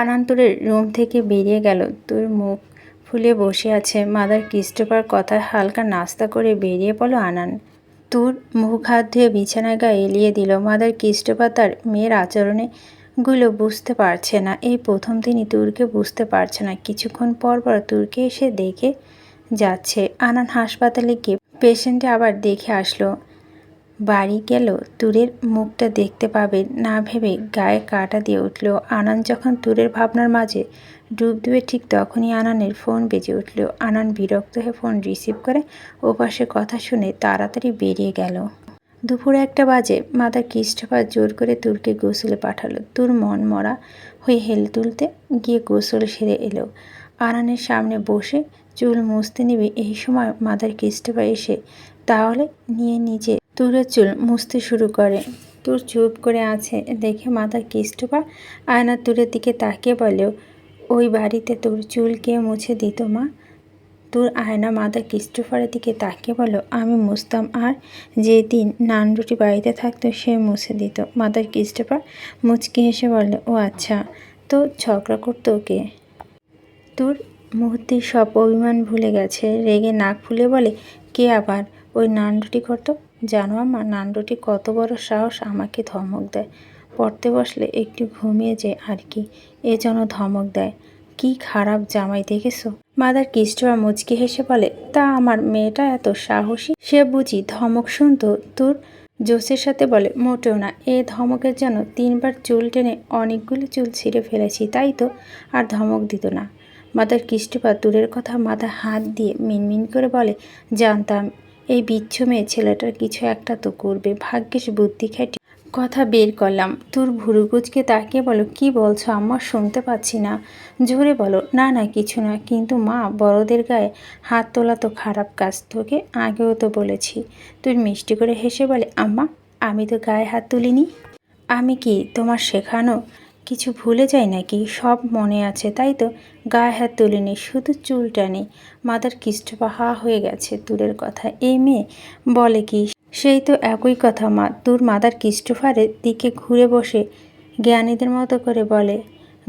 আনান্তরের room থেকে বেরিয়ে গেল। তোর মুখ ফুলে বসে আছে মাদার ক্রিস্টোফার। কথায় হালকা নাস্তা করে বেরিয়ে পড়ল আনান। তোর মুখ হাত ধুয়ে বিছানায় গায়ে এলিয়ে দিল। মাদার ক্রিস্টোফার তার মেয়ের আচরণে গুলো বুঝতে পারছে না। এই প্রথম তিনি তুরকে বুঝতে পারছে না। কিছুক্ষণ পর পর তুরকে এসে দেখে যাচ্ছে। আনান হাসপাতালে গিয়ে পেশেন্টে আবার দেখে আসলো। বাড়ি গেল তুরের মুখটা দেখতে পাবে না ভেবে গায়ে কাটা দিয়ে উঠল। আনান যখন তুরের ভাবনার মাঝে ডুব দেবে ঠিক তখনই আনানের ফোন বেজে উঠল। আনান বিরক্ত হয়ে ফোন রিসিভ করে ওপাশে কথা শুনে তাড়াতাড়ি বেরিয়ে গেল। দুপুর একটা বাজে, মাথা ক্রিস্টোফার জোর করে তুরকে গোসলে পাঠালো। তুর মন মরা হয়ে হেলে তুলতে গিয়ে গোসল সেরে এলো। আনানের সামনে বসে চুল মুছতে নিবে এই সময় মাদার ক্রিস্টোফার এসে তাহলে নিয়ে নিজে তুরের চুল মুছতে শুরু করে। তুর চুপ করে আছে দেখে মাদার ক্রিস্টোফার আয়না তুরের দিকে তাকিয়ে বলেও ওই বাড়িতে তোর চুল কে মুছে দিত মা? তোর আয়না মাদা ক্রিস্টোফারের দিকে তাকিয়ে বলো, আমি মুছতাম আর যেদিন নান রুটি বাড়িতে থাকতো সে মুছে দিত। মাদার ক্রিস্টোফার মুচকি হেসে বলে, ও আচ্ছা তো ঝগড়া করতো ওকে তোর মুহূর্তে সব অভিমান ভুলে গেছে। রেগে নাক ফুলে বলে, কে আবার? ওই নান রুটি করতো জানো আমার নান রুটি কত বড় সাহস আমাকে ধমক দেয়। পড়তে বসলে একটু ঘুমিয়ে যে আর কি, এ যেন ধমক দেয়। কি খারাপ জামাই দেখেছ? মাদার কিষ্টরা মুচকি হেসে বলে, তা আমার মেয়েটা এত সাহসী? সে বুঝি ধমক শুনতো, তোর জোসের সাথে বলে, মোটেও না, এ ধমকের জন্য তিনবার চুল টেনে অনেকগুলো চুল ছিঁড়ে ফেলেছি, তাই তো? আর ধমক দিত না। মাদার কৃষ্টিপা দূরের কথা মাথা হাত দিয়ে মিনমিন করে বলে, জানতাম এই বিচ্ছ মেয়ে ছেলেটার কিছু একটা তো করবে। ভাগ্যিস বুদ্ধি খাটি কথা বের করলাম। তোর ভুরুগুজকে তাকিয়ে বলো, কি বলছো? আম্মা, শুনতে পাচ্ছি না। জোরে বলো, না না, কিছু না। কিন্তু মা, বড়দের গায়ে হাত তোলা তো খারাপ কাজ। তোকে আগেও তো বলেছি। তুই মিষ্টি করে হেসে বলে, আম্মা, আমি তো গায়ে হাত তুলিনি। আমি কি তোমার শেখানো কিছু ভুলে যাই নাকি? সব মনে আছে, তাই তো? গায়ে হাত তুলিনি, শুধু চুলটা নেই। মাদার কিষ্টপা হা হয়ে গেছে তুরের কথা। এই মেয়ে বলে কি? সেই তো একই কথা, মা। তোর মাদার ক্রিস্টোফারের দিকে ঘুরে বসে জ্ঞানীদের মতো করে বলে,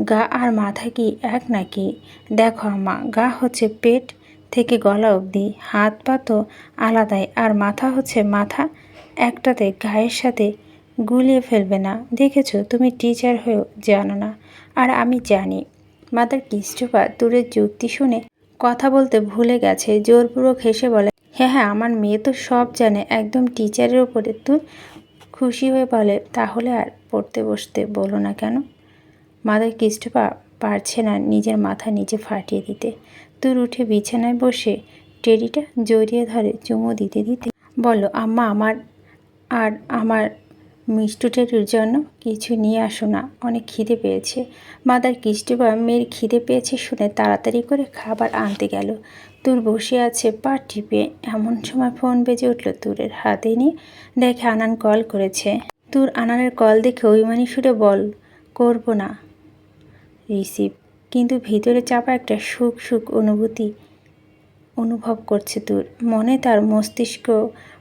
গা আর মাথা কি এক নাকি? দেখো মা গা হচ্ছে পেট থেকে গলা অবধি, হাত পা তো আলাদাই, আর মাথা হচ্ছে মাথা একটাতে, গায়ের সাথে গুলিয়ে ফেলবে না। দেখেছ, তুমি টিচার হয়েও জানো না। আর আমি জানি। মাদার ক্রিস্টোফার দূরের যুক্তি শুনে কথা বলতে ভুলে গেছে, জোরপূর্বক হেসে বলে হ্যাঁ হ্যাঁ আমার মেয়ে তো সব জানে, একদম টিচারের ওপরে তুই খুশি হয়ে বলে, তাহলে আর পড়তে বসতে বলো না কেন? মাদার ক্রিস্টোফা পারছে না নিজের মাথা নিচে ফাটিয়ে দিতে। তুই উঠে বিছানায় বসে টেডিটা জড়িয়ে ধরে চুমো দিতে দিতে বলো আম্মা, আমার আর আমার মিষ্টু টেডুর জন্য কিছু নিয়ে আসো না, অনেক খিদে পেয়েছে। মাদার ক্রিস্টোফা মেয়ের খিদে পেয়েছে শুনে তাড়াতাড়ি করে খাবার আনতে গেল। তুর বসে আছে পা টিপে, এমন সময় ফোন বেজে উঠল তুরের হাতে নিয়ে। দেখে আনান কল করেছে। তুর আনানের কল দেখে অভিমানী সুরে বল, করব না। রিসিভ। কিন্তু ভিতরে চাপা একটা সুখ সুখ অনুভূতি অনুভব করছে তুর। মনে তার মস্তিষ্ক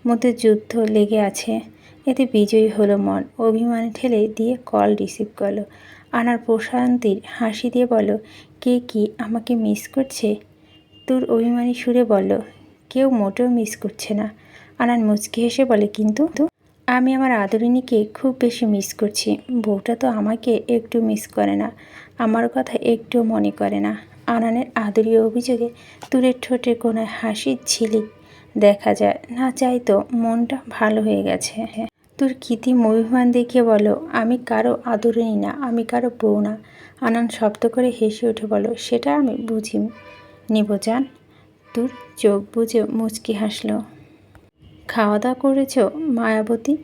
মধ্যে যুদ্ধ লেগে আছে। এতে বিজয়ী হলো মন। অভিমান ঠেলে দিয়ে কল রিসিভ করল। আনার প্রশান্তির হাসি দিয়ে বলো কে কি আমাকে মিস করছে? তোর অভিমানী সুরে বলল, কেউ মোটেও মিস করছে না। আনান মুচকি হেসে বলে, কিন্তু আমি আমার আদরিনীকে খুব বেশি মিস করছি। বউটা তো আমাকে একটু মিস করে না আমার কথা একটু মনে করে না। আনানের আদরীয় অভিযোগে তুরের ঠোঁটের কোনায় হাসির ঝিলিক দেখা যায়। না চাই তো মনটা ভালো হয়ে গেছে। তোর কৃত্রিম অভিমান দেখিয়ে বলো, আমি কারও আদরিনী না, আমি কারও বউ না। আনান শব্দ করে হেসে উঠে বলো, সেটা আমি বুঝি নিব যান তোর চোখ বুঝে মুচকি হাসল। খাওয়া দাওয়া করেছ, মায়াবতী?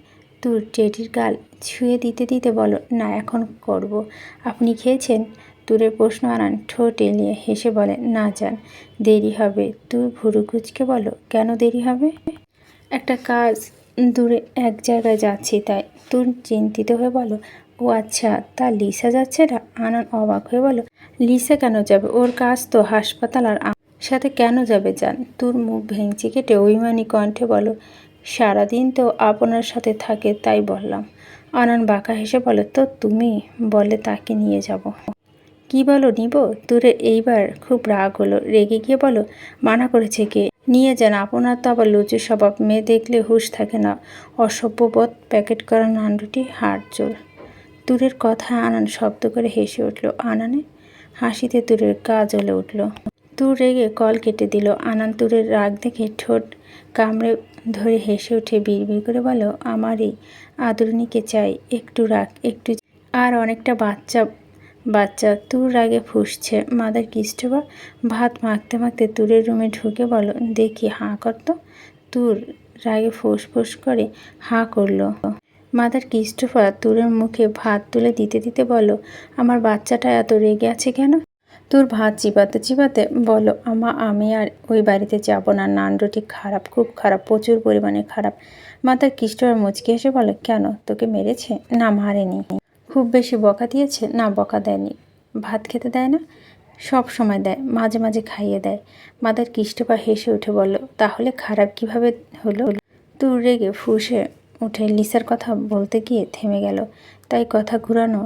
তোর টেডির গাল ছুঁয়ে দিতে দিতে বলো, না, এখন করব। আপনি খেয়েছেন? তুরের প্রশ্ন আনান, ঠোঁট এলিয়ে হেসে বলে, না যান দেরি হবে। তুই ভুরু কুচকে বলো, কেন দেরি হবে? একটা কাজ দূরে এক জায়গায় যাচ্ছি, তাই তুই চিন্তিত হয়ে বলো, ও আচ্ছা তা লিসা যাচ্ছে না? আনান অবাক হয়ে বলো, লিসা কেন যাবে? ওর কাজ তো হাসপাতাল আর সাথে কেন যাবে যান তোর মুখ ভেঙচি কেটে অভিমানী কণ্ঠে বলো, সারাদিন তো আপনার সাথে থাকে, তাই বললাম। আনান বাঁকা হেসে বলে, তো তুমি? বলে, তাকে নিয়ে যাব। কি বলো নিব? তোরে এইবার খুব রাগ হলো, রেগে গিয়ে বলো, মানা করেছে কে? নিয়ে যান। আপনার তো আবার লুচু স্বভাব। মেয়ে দেখলে হুঁশ থাকে না। অসভ্যবোধ প্যাকেট করা নান্ডুটি হাড় জোর তুরের কথা আনান শব্দ করে হেসে উঠল। আনানে হাসিতে তুরের গা জ্বলে উঠল। তুর রেগে কল কেটে দিল। আনান তুরের রাগ দেখে ঠোঁট কামড়ে ধরে হেসে উঠে বিড়বিড় করে বলো আমারই আদরণীকে চাই। একটু রাগ, একটু আর অনেকটা বাচ্চা বাচ্চা তুর রাগে ফুসছে। মাদার কিষ্টবা ভাত মাখতে মাখতে তুরের রুমে ঢুকে বলো দেখি, হাঁ করত তুর রাগে ফুস ফুস করে হাঁ করল। মাদার কিস্টোফা তুরের মুখে ভাত তুলে দিতে দিতে বলো আমার বাচ্চাটা এত রেগে আছে কেন? তোর ভাত চিবাতে চিবাতে বলো আমা, আমি আর ওই বাড়িতে যাব না। নান্ডটি খারাপ, খুব খারাপ, প্রচুর পরিমাণে খারাপ। মাতার কিষ্টর মুচকে এসে বলে কেন? তোকে মেরেছে? না, মারেনি। খুব বেশি বকা দিয়েছে? না, বকা দেয়নি। ভাত খেতে দেয় না? সব সময় দেয়, মাঝে মাঝে খাইয়ে দেয়। মাদার কিষ্টপা হেসে উঠে বলল, তাহলে খারাপ কীভাবে হলো? তুর রেগে ফুসে উঠে লিসার কথা বলতে গিয়ে থেমে গেল। তাই কথা ঘুরানো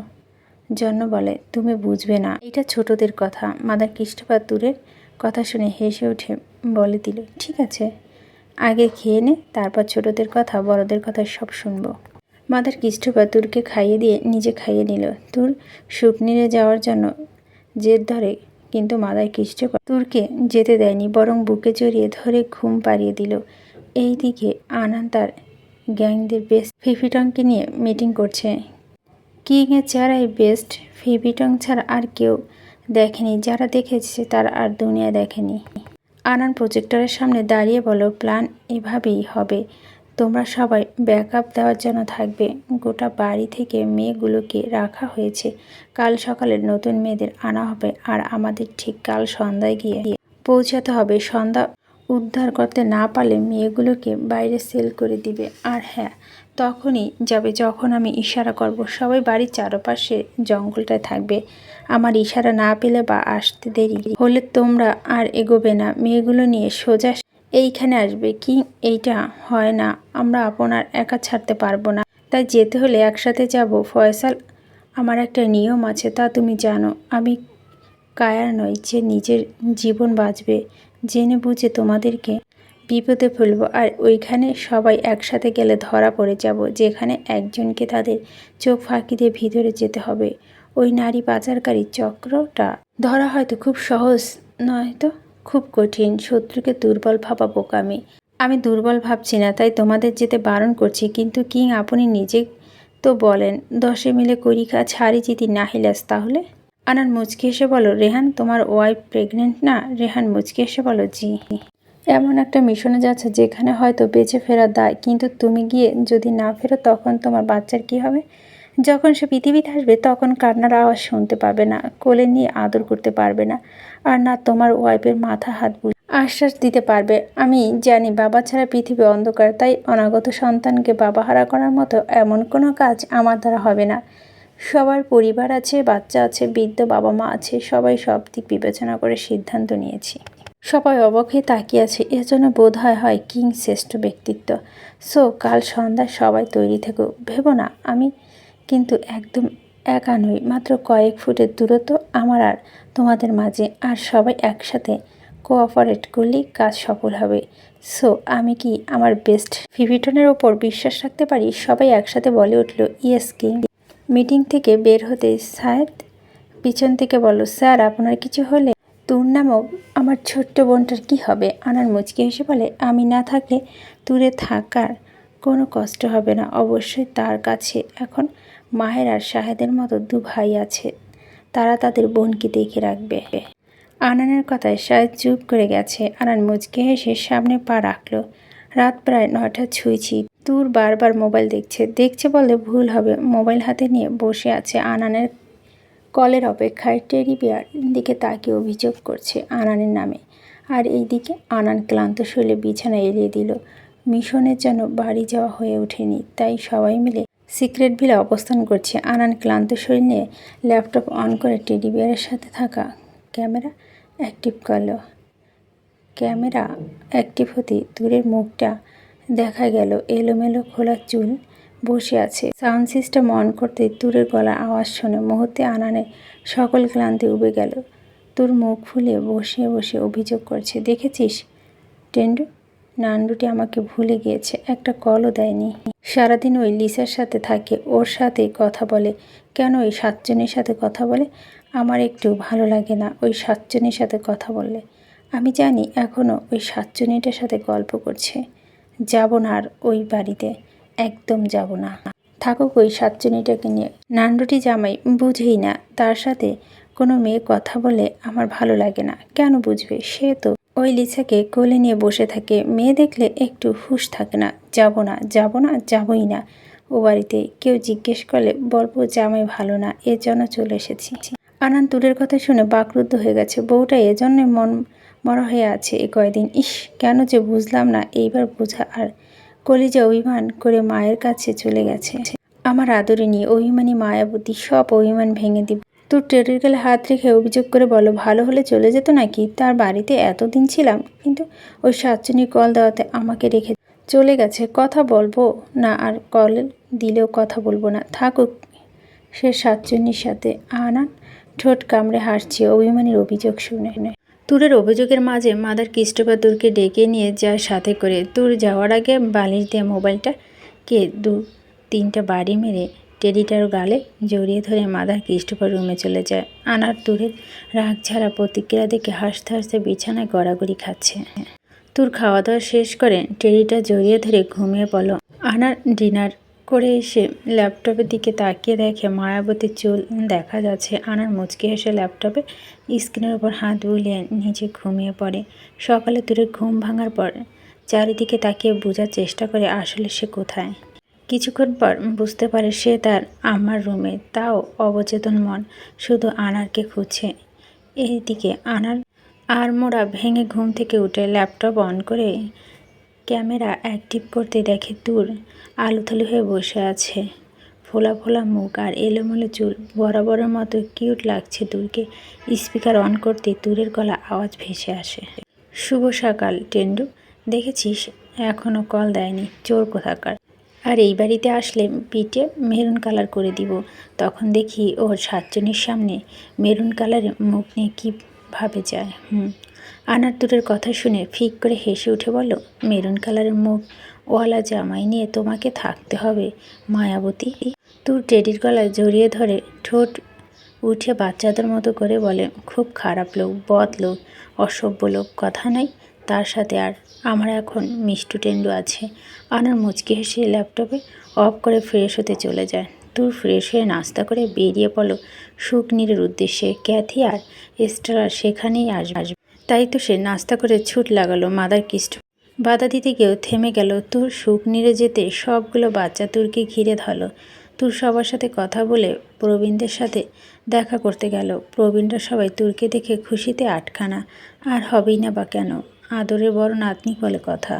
জন্য বলে, তুমি বুঝবে না এটা ছোটদের কথা। মাদার কৃষ্ণপা দূরের কথা শুনে হেসে উঠে বলে দিল, ঠিক আছে, আগে খেয়ে নে, তারপর ছোটদের কথা, বড়দের কথা সব শুনব। মাদার কৃষ্ণপা তুরকে খাইয়ে দিয়ে নিজে খাইয়ে নিল। তুর নিয়ে যাওয়ার জন্য জেদ ধরে, কিন্তু মাদার কৃষ্ণপা তুরকে যেতে দেয়নি, বরং বুকে জড়িয়ে ধরে ঘুম পাড়িয়ে দিল। এই দিকে আনান তার গ্যাংদের বেস্ট ফিফিটংকে নিয়ে মিটিং করছে। কিংয়ের চেহারাই বেস্ট ফিবিটং ছাড়া আর কেউ দেখেনি, যারা দেখেছে তারা আর দুনিয়া দেখেনি। আনান প্রজেক্টরের সামনে দাঁড়িয়ে বলো প্ল্যান এভাবেই হবে। তোমরা সবাই ব্যাকআপ দেওয়ার জন্য থাকবে। গোটা বাড়ি থেকে মেয়েগুলোকে রাখা হয়েছে। কাল সকালে নতুন মেয়েদের আনা হবে আর আমাদের ঠিক কাল সন্ধ্যায় গিয়ে পৌঁছাতে হবে। সন্ধ্যা উদ্ধার করতে না পারলে মেয়েগুলোকে বাইরে সেল করে দিবে। আর হ্যাঁ তখনই যাবে যখন আমি ইশারা করব। সবাই বাড়ির চারপাশে জঙ্গলটায় থাকবে। আমার ইশারা না পেলে বা আসতে দেরি হলে তোমরা আর এগোবে না। মেয়েগুলো নিয়ে সোজা এইখানে আসবে কি এইটা হয় না, আমরা আপনার একা ছাড়তে পারব না। তাই যেতে হলে একসাথে যাব। ফয়সাল, আমার একটা নিয়ম আছে, তা তুমি জানো। আমি কায়ার নই যে নিজের জীবন বাঁচবে। জেনে বুঝে তোমাদেরকে বিপদে ফেলব। আর ওইখানে সবাই একসাথে গেলে ধরা পড়ে যাব, যেখানে একজনকে তাদের চোখ ফাঁকি দিয়ে ভিতরে যেতে হবে। ওই নারী পাচারকারী চক্রটা ধরা হয়তো খুব সহজ, নয়তো? খুব কঠিন, শত্রুকে দুর্বল ভাবা বোকামি আমি দুর্বল ভাবছি না, তাই তোমাদের যেতে বারণ করছি, কিন্তু কিং আপনি নিজে তো বলেন, দশে মিলে করি কাজ হারি যদি না হিলাস তাহলে? আনার মুচকে এসে বলো, রেহান, তোমার ওয়াইফ প্রেগনেন্ট না? রেহান মুচকে এসে বলো, জি। এমন একটা মিশনে যাচ্ছে যেখানে হয়তো বেঁচে ফেরার দায়, কিন্তু তুমি গিয়ে যদি না ফেরো তখন তোমার বাচ্চার কি হবে? যখন সে পৃথিবীতে আসবে তখন কান্নার আওয়াজ শুনতে পাবে না, কোলে নিয়ে আদর করতে পারবে না। আর না তোমার ওয়াইফের মাথা হাত বুঝ আশ্বাস দিতে পারবে। আমি জানি বাবা ছাড়া পৃথিবী অন্ধকার, তাই অনাগত সন্তানকে বাবা হারা করার মতো এমন কোনো কাজ আমার দ্বারা হবে না। সবার পরিবার আছে, বাচ্চা আছে, বৃদ্ধ বাবা মা আছে, সবাই সব দিক বিবেচনা করে সিদ্ধান্ত নিয়েছি। সবাই অবাক হয়ে তাকিয়ে আছে এজন্য বোধ হয় হয় কিং শ্রেষ্ঠ ব্যক্তিত্ব। সো, কাল সন্ধ্যায় সবাই তৈরি থেকো, ভেবো না, আমি কিন্তু একদম একা নই, মাত্র কয়েক ফুটের দূরত্ব আমার আর তোমাদের মাঝে, আর সবাই একসাথে কোঅপারেট করলেই কাজ সফল হবে। সো আমি কি আমার বেস্ট ফিভিটনের ওপর বিশ্বাস রাখতে পারি? সবাই একসাথে বলে উঠল ইয়েস কিং মিটিং থেকে বের হতে শায়দ পিছন থেকে বলো স্যার আপনার কিছু হলে তোর নামক আমার ছোট্ট বোনটার কি হবে? আনার মুচকে হেসে বলে, আমি না থাকলে দূরে থাকার কোনো কষ্ট হবে না। অবশ্যই তার কাছে এখন মাহের আর শাহেদের মতো দু ভাই আছে। তারা তাদের বোনকে দেখে রাখবে। আনানের কথায় শাহেদ চুপ করে গেছে। আনান মুচকে হেসে সামনে পা রাখল। রাত প্রায় নয়টা ছুঁইছি। তুর বারবার মোবাইল দেখছে। দেখছে বলে ভুল হবে। মোবাইল হাতে নিয়ে বসে আছে আনানের কলের অপেক্ষায় টেরি বিয়ার দিকে তাকিয়ে অভিযোগ করছে আনানের নামে। আর এইদিকে আনান ক্লান্ত শৈলে বিছানা এলিয়ে দিল। মিশনের জন্য বাড়ি যাওয়া হয়ে ওঠেনি, তাই সবাই মিলে সিক্রেট ভিলে অবস্থান করছে। আনান ক্লান্ত শরীর নিয়ে ল্যাপটপ অন করে টেডি বিয়ারের সাথে থাকা ক্যামেরা অ্যাক্টিভ করল। ক্যামেরা অ্যাক্টিভ হতে দূরের মুখটা দেখা গেল। এলোমেলো খোলা চুল বসে আছে। সাউন্ড সিস্টেম অন করতে তুরের গলা আওয়াজ শুনে মুহূর্তে আনানে সকল ক্লান্তি উবে গেল। তোর মুখ ফুলে বসে বসে অভিযোগ করছে, দেখেছিস? টেন্ডু? নান্ডুটি আমাকে ভুলে গিয়েছে, একটা কলও দেয়নি। সারাদিন ওই লিসার সাথে থাকে, ওর সাথে কথা বলে। কেন ওই সাতজনের সাথে কথা বলে? আমার একটু ভালো লাগে না ওই সাতজনের সাথে কথা বললে। আমি জানি এখনও ওই সাতজনীটার সাথে গল্প করছে। যাব না আর ওই বাড়িতে, একদম যাব না। থাকুক ওই সাতজনীটাকে নিয়ে। নান্ডুটি জামাই, বুঝেই না, তার সাথে কোনো মেয়ে কথা বলে আমার ভালো লাগে না। কেন বুঝবে? সে তো ওই লিসাকে কোলে নিয়ে বসে থাকে। মেয়ে দেখলে একটু হুশ থাকে না, যাব না যাব না, যাবই না। ও বাড়িতে কেউ জিজ্ঞেস করলে বলব জামাই ভালো না, এর জন্য চলে এসেছি। আনান তুরের কথা শুনে বাকরুদ্ধ হয়ে গেছে। বউটা এজন্য মন, মরা হয়ে আছে এ কয়দিন। ইস, কেন যে বুঝলাম না, এইবার বোঝা আর কলিজা অভিমান করে মায়ের কাছে চলে গেছে। আমার আদরে নিয়ে অভিমানী মায়াবতী সব অভিমান ভেঙে দিব। তোর টেরির হাত রেখে অভিযোগ করে বলো, ভালো হলে চলে যেত নাকি? তার বাড়িতে এতদিন ছিলাম, কিন্তু ওই সাতজনী কল দেওয়াতে আমাকে রেখে চলে গেছে। কথা বলব না আর কল দিলেও কথা বলব না। থাকুক সে সাতজনীর সাথে। আনান ঠোঁট কামড়ে হাসছে, অভিমানীর অভিযোগ শুনে নেয় তুরের অভিযোগের মাঝে মাদার ক্রিস্টোফার তুরকে ডেকে নিয়ে যায় সাথে করে। তুর যাওয়ার আগে বালিশ দিয়ে মোবাইলটা কে দু তিনটা বাড়ি মেরে টেডিটার গালে জড়িয়ে ধরে মাদার ক্রিস্টোফার রুমে চলে যায়। আনার তুরের রাগ ছাড়া প্রতিক্রিয়া দেখে হাসতে হাসতে বিছানায় গড়াগড়ি খাচ্ছে। তুর খাওয়া দাওয়া শেষ করে টেডিটা জড়িয়ে ধরে ঘুমিয়ে পড়ল। আনার ডিনার করে এসে ল্যাপটপের দিকে তাকিয়ে দেখে মায়াবতীর চুল দেখা যাচ্ছে। আনার মুচকি এসে ল্যাপটপে স্ক্রিনের উপর হাত বুলিয়ে নিচে ঘুমিয়ে পড়ে। সকালে তুরে ঘুম ভাঙার পর চারিদিকে তাকিয়ে বোঝার চেষ্টা করে আসলে সে কোথায়। কিছুক্ষণ পর বুঝতে পারে সে তার আমার রুমে, তাও অবচেতন মন। শুধু আনারকে খুঁজছে। এইদিকে আনার আর মোড়া ভেঙে ঘুম থেকে উঠে ল্যাপটপ অন করে ক্যামেরা অ্যাক্টিভ করতে দেখে দূর আলুথালু হয়ে বসে আছে। ফোলা ফোলা মুখ আর এলোমেলো চুল বরাবরের মতো কিউট লাগছে দূরকে। স্পিকার অন করতে দূরের গলা আওয়াজ ভেসে আসে। শুভ সকাল, টেন্ডু। দেখেছিস এখনও কল দেয়নি। চোর কোথাকার। আর এই বাড়িতে আসলে পিঠে মেরুন কালার করে দিব। তখন দেখি ওর সাতজনের সামনে মেরুন কালারের মুখ নিয়ে কীভাবে যায়। হুম। আনার দুটোর কথা শুনে ফিক করে হেসে উঠে বলো মেরুন কালারের মুখ, ওয়ালা জামাই নিয়ে তোমাকে থাকতে হবে, মায়াবতী। তুর টেডির গলায় জড়িয়ে ধরে ঠোঁট উঠে বাচ্চাদের মতো করে বলে, খুব খারাপ লোক, বদ লোক, অসভ্য লোক, কথা নাই, তার সাথে আর আমার এখন মিষ্টু টেন্ডু আছে। আনার মুচকি হেসে ল্যাপটপে অফ করে ফ্রেশ হতে চলে যায়। তুর ফ্রেশ হয়ে নাস্তা করে বেরিয়ে পড়ো সুকনীরের উদ্দেশ্যে। ক্যাথি আর এস্টারা সেখানেই আসবে। তাই তো সে নাস্তা করে ছুট লাগালো মাদার কিস্ট। বাধা দিতে গিয়েও থেমে গেল। তুর সুখ নিরে যেতে সবগুলো বাচ্চা তুরকে ঘিরে ধরলো। তুর সবার সাথে কথা বলে প্রবীণদের সাথে দেখা করতে গেল। প্রবীণরা সবাই তুরকে দেখে খুশিতে আটখানা আর হবেই না বা কেন? আদরের বড় নাতনি বলে কথা।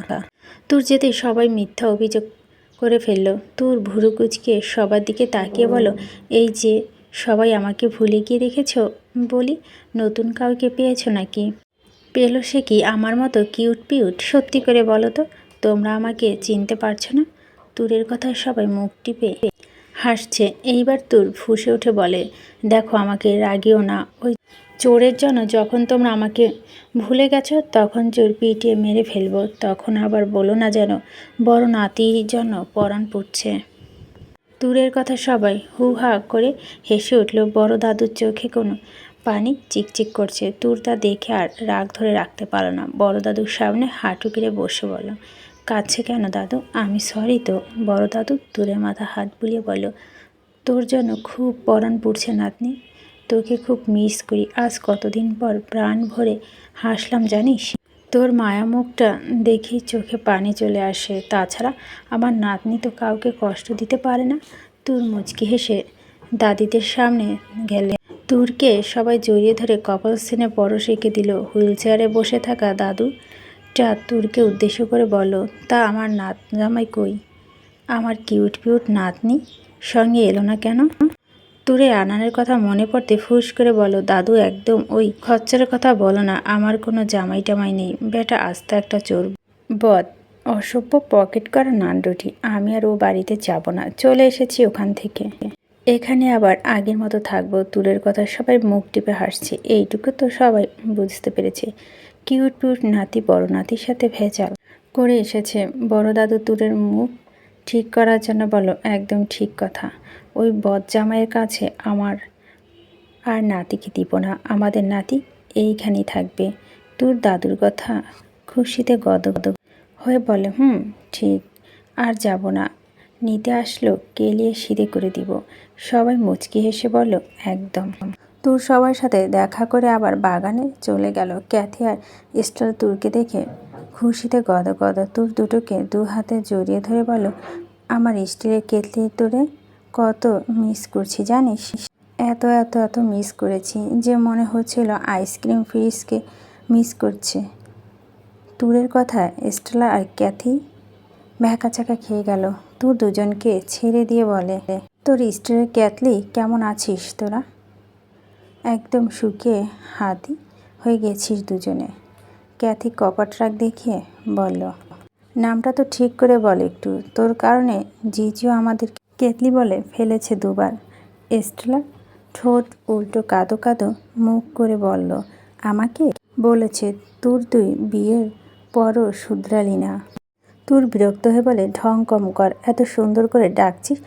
তুর যেতে সবাই মিথ্যা অভিযোগ করে ফেলল। তুর ভুরু কুচকে সবার দিকে তাকিয়ে বলো, এই যে সবাই আমাকে ভুলে গিয়ে দেখেছ বলি, নতুন কাউকে পেয়েছ নাকি? পেল সে কি? আমার মতো কিউট পিউট? সত্যি করে বলো তো, তোমরা আমাকে চিনতে পারছ না? তুরের কথায় সবাই মুখ টিপে হাসছে। এইবার তুর ফুসে উঠে বলে, দেখো, আমাকে রাগিও না। ওই চোরের জন্য যখন তোমরা আমাকে ভুলে গেছো, তখন চোর পিটিয়ে মেরে ফেলব। তখন আবার বলো না যেন, বড় নাতির জন্য পরাণ পুড়ছে। দূরের কথা সবাই হু হা করে হেসে উঠল, বড় দাদুর চোখে কোনো পানি চিকচিক করছে। তুর তা দেখে আর রাগ ধরে রাখতে পারল না। বড় দাদুর সামনে হাঁটু গিরে বসে বলো কাছে কেন দাদু? আমি সরি তো। বড় দাদু তুরে মাথা হাত বুলিয়ে বলো তোর জন্য খুব পরাণ পুড়ছে নাতনি। তোকে খুব মিস করি। আজ কতদিন পর প্রাণ ভরে হাসলাম জানিস? তোর মায়া মুখটা দেখি চোখে পানি চলে আসে। তাছাড়া আমার নাতনি তো কাউকে কষ্ট দিতে পারে না। তোর মুচকি হেসে দাদিদের সামনে গেলে। তুরকে সবাই জড়িয়ে ধরে কপাল স্থানে বড় এঁকে দিল। হুইল চেয়ারে বসে থাকা দাদু টা তুরকে উদ্দেশ্য করে বলো তা আমার নাত জামাই কই? আমার কিউট পিউট নাতনি? সঙ্গে এলো না কেন? তুরে আনানের কথা মনে পড়তে ফুস করে বলো, দাদু, একদম ওই খচ্চরের কথা বলো না, আমার কোনো জামাই টামাই নেই। বেটা আস্তে একটা চোর। বদ অসভ্য পকেট করা নান্ডুটি, আমি আর ও বাড়িতে যাব না, চলে এসেছি ওখান থেকে। এখানে আবার আগের মতো থাকব দূরের কথা সবাই মুখ টিপে হাসছে, এইটুকু তো সবাই বুঝতে পেরেছে। কিউট পিউট নাতি, বড় নাতির সাথে ভেজাল করে এসেছে। বড় দাদু তুরের মুখ ঠিক করার জন্য বলো, একদম ঠিক কথা। ওই বদ জামাইয়ের কাছে আমার আর নাতিকে দিব না। আমাদের নাতি এইখানেই থাকবে। তোর দাদুর কথা খুশিতে গদগদ হয়ে বলে, হুম, ঠিক, আর যাব না। নিতে আসলো, কেলিয়ে সিধে করে দিব। সবাই মুচকি হেসে বলল, একদম। তোর সবার সাথে দেখা করে আবার বাগানে চলে গেল। ক্যাথি আর স্টার তুরকে দেখে খুশিতে গদ গদ তোর দুটোকে দু হাতে জড়িয়ে ধরে বলো আমার স্টিলের কেতলি তোরে কত মিস করছি, জানিস? এত এত এত মিস করেছি যে মনে হচ্ছিল আইসক্রিম ফ্রিজকে মিস করছে। তুরের কথা, স্টেলা আর ক্যাথি ভ্যাকা ভ্যাকাচাকা খেয়ে গেল। তুই দুজনকে ছেড়ে দিয়ে বলে, তোর স্টেলের ক্যাথলি, কেমন আছিস তোরা? একদম শুকিয়ে হাতি হয়ে গেছিস দুজনে। ক্যাথি কপার ট্রাক দেখিয়ে বলল, নামটা তো ঠিক করে বল একটু। তোর কারণে জিজিও আমাদের কেতলি বলে ফেলেছে দুবার। এস্টেলা ঠোঁট উল্টো কাদো কাঁদো মুখ করে বলল, আমাকে? বলেছে তোর তুই বিয়ের পরও শুধরালি না তোর বিরক্ত হয়ে বলে, ঢং কম কর, এত সুন্দর করে ডাকছিস?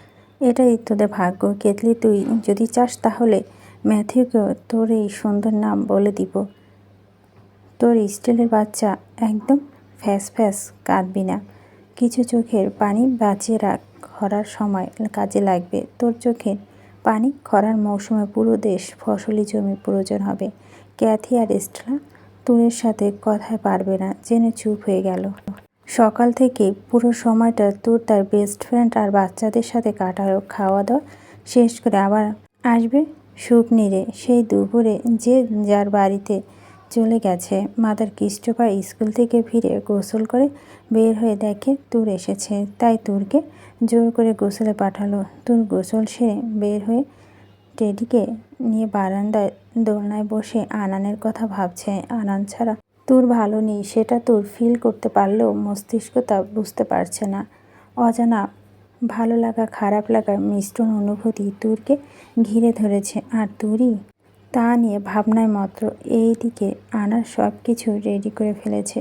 এটাই তোদের ভাগ্য। কেতলি তুই যদি চাস তাহলে ম্যাথিউকেও তোর এই সুন্দর নাম বলে দিব। তোর স্টিলের বাচ্চা একদম ফ্যাস ফ্যাস কাঁদবি না। কিছু চোখের পানি বাঁচিয়ে রাখ। খরার সময় কাজে লাগবে। তোর চোখের পানি? খরার মৌসুমে পুরো দেশ ফসলি জমি প্রয়োজন হবে। ক্যাথি আর স্টেলা তুরের সাথে কথায় পারবে না, জেনে চুপ হয়ে গেল। সকাল থেকে পুরো সময়টা তুর তার বেস্ট ফ্রেন্ড আর বাচ্চাদের সাথে কাটালো। খাওয়া দাওয়া শেষ করে আবার আসবে সুখ নিরে সেই দুপুরে যে যার বাড়িতে চলে গেছে। মাদার ক্রিস্টোফার স্কুল থেকে ফিরে গোসল করে বের হয়ে দেখে তুর এসেছে। তাই তুরকে জোর করে গোসলে পাঠালো। তুর গোসল সেরে বের হয়ে টেডিকে নিয়ে বারান্দায় দোলনায় বসে আনানের কথা ভাবছে। আনান ছাড়া তোর ভালো নেই, সেটা তোর ফিল করতে পারলেও মস্তিষ্ক তা বুঝতে পারছে না। অজানা ভালো লাগা, খারাপ লাগা মিশ্রণ অনুভূতি তুরকে ঘিরে ধরেছে। আর তুরই তা নিয়ে ভাবনায় মাত্র এই দিকে আনার সব কিছু রেডি করে ফেলেছে।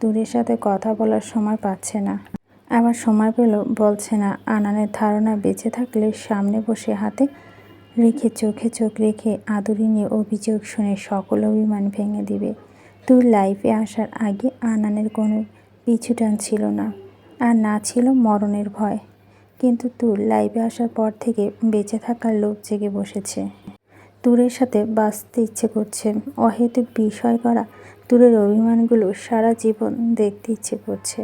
দূরের সাথে কথা বলার সময় পাচ্ছে না। আবার সময় পেল বলছে না, আনানের ধারণা বেঁচে থাকলে সামনে বসে হাতে রেখে চোখে চোখ রেখে আদরি নিয়ে অভিযোগ শুনে সকল অভিমান ভেঙে দিবে। তোর লাইফে আসার আগে আনানের কোনো পিছুটান ছিল না, আর না ছিল মরণের ভয়। কিন্তু তোর লাইফে আসার পর থেকে বেঁচে থাকার লোভ জেগে বসেছে। তুরের সাথে বাঁচতে ইচ্ছে করছে। অহেতুক বিষয় করা তুরের অভিমানগুলো সারা জীবন দেখতে ইচ্ছে করছে।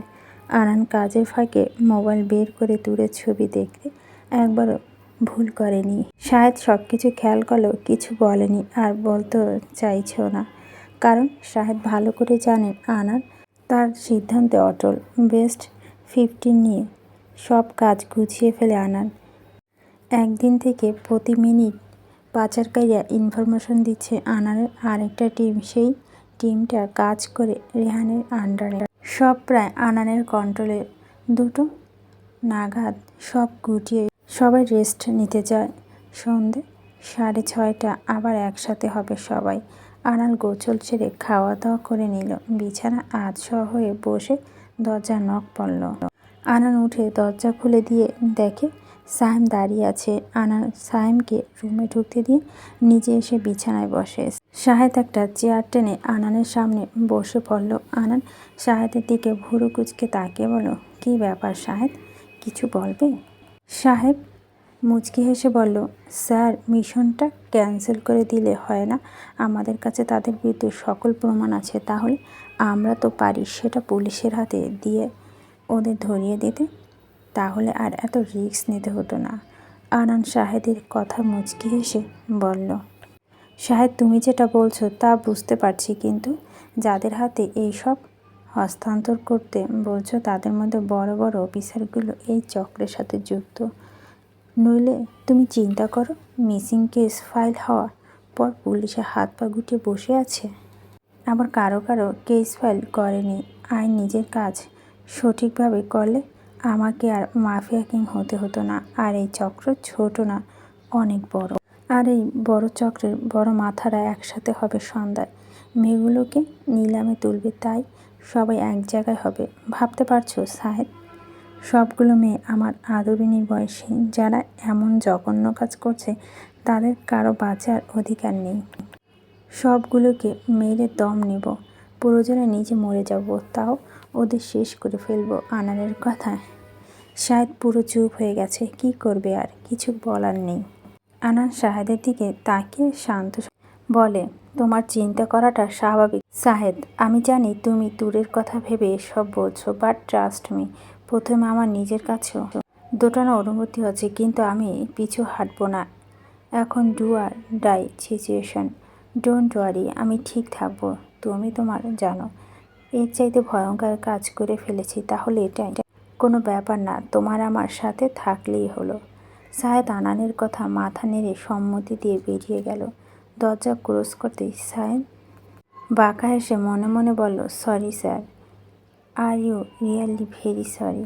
আনান কাজের ফাঁকে মোবাইল বের করে তুরের ছবি দেখতে একবারও ভুল করেনি। শায়দ সব কিছু খেয়াল করলেও কিছু বলেনি আর বলতেও চাইছেও না। কারণ শাহেদ ভালো করে জানেন আনার তার সিদ্ধান্তে অটল। বেস্ট ফিফটিন নিয়ে সব কাজ গুছিয়ে ফেলে আনান একদিন থেকে প্রতি মিনিট পাচারকারীরা ইনফরমেশন দিচ্ছে আনারের আরেকটা টিম সেই টিমটা কাজ করে রেহানের আন্ডারে সব প্রায় আনানের কন্ট্রোলে দুটো নাগাদ সব গুটিয়ে সবাই রেস্ট নিতে যায়। সন্ধে সাড়ে ছয়টা, আবার একসাথে হবে সবাই। আনাল গোছল ছেড়ে খাওয়া দাওয়া করে নিল। বিছানা আধশোয়া হয়ে বসে দরজা নখ পড়ল। আনান উঠে দরজা খুলে দিয়ে দেখে সাহেম দাঁড়িয়ে আছে। আনান সাহেমকে রুমে ঢুকতে দিয়ে নিজে এসে বিছানায় বসে। শাহেদ একটা চেয়ার টেনে আনানের সামনে বসে পড়ল। আনান শাহেদের দিকে ভুরু কুচকে তাকিয়ে বলো কী ব্যাপার শাহেদ? কিছু বলবে? সাহেব মুচকি হেসে বলল, স্যার, মিশনটা ক্যান্সেল করে দিলে হয় না। আমাদের কাছে তাদের বিরুদ্ধে সকল প্রমাণ আছে। তাহলে আমরা তো পারি সেটা পুলিশের হাতে দিয়ে ওদের ধরিয়ে দিতে। তাহলে আর এত রিস্ক নিতে হতো না। আনান শাহেদের কথা মুচকি হেসে বলল শাহেদ তুমি যেটা বলছো তা বুঝতে পারছি, কিন্তু যাদের হাতে এই সব হস্তান্তর করতে বলছো, তাদের মধ্যে বড় বড় অফিসারগুলো এই চক্রের সাথে যুক্ত। নইলে তুমি চিন্তা করো, মিসিং কেস ফাইল হওয়ার পর পুলিশে হাত পা গুটিয়ে বসে আছে। আবার কারও কারও কেস ফাইল করেনি, আইন নিজের কাজ সঠিকভাবে করলে আমাকে আর মাফিয়া কিং হতে হতো না, আর এই চক্র ছোট না, অনেক বড়। আর এই বড় চক্রের বড় মাথারা একসাথে হবে সন্ধ্যায়। মেয়েগুলোকে নিলামে তুলবে, তাই সবাই এক জায়গায় হবে। ভাবতে পারছ, সাহেব? সবগুলো মেয়ে আমার আদরিনীর বয়সী, যারা এমন জঘন্য কাজ করছে, তাদের কারও বাঁচার অধিকার নেই। সবগুলোকে মেরে দম নেব। প্রয়োজনে নিজে মরে যাব, তাও ওদের শেষ করে ফেলব আনানের কথায়। শাহেদ পুরো চুপ হয়ে গেছে, কি করবে আর? কিছু বলার নেই। আনান শাহেদের দিকে তাকিয়ে শান্ত বলে, তোমার চিন্তা করাটা স্বাভাবিক। সাহেদ আমি জানি তুমি দূরের কথা ভেবে এসব বলছো বাট ট্রাস্ট মি প্রথমে আমার নিজের কাছেও। দোটানো অনুমতি হচ্ছে, কিন্তু আমি পিছু হাঁটবো না। এখন do or die situation don't worry আমি ঠিক থাকব। তুমি তোমার জানো। এর চাইতে ভয়ঙ্কর কাজ করে ফেলেছি, তাহলে এটা কোনো ব্যাপার না, তোমার আমার সাথে থাকলেই হলো। সায়েদ আনানের কথা মাথা নেড়ে সম্মতি দিয়ে বেরিয়ে গেল। দরজা ক্রস করতে সায়েদ বাঁকা হেসে মনে মনে বলল, sorry sir. Are you really very sorry.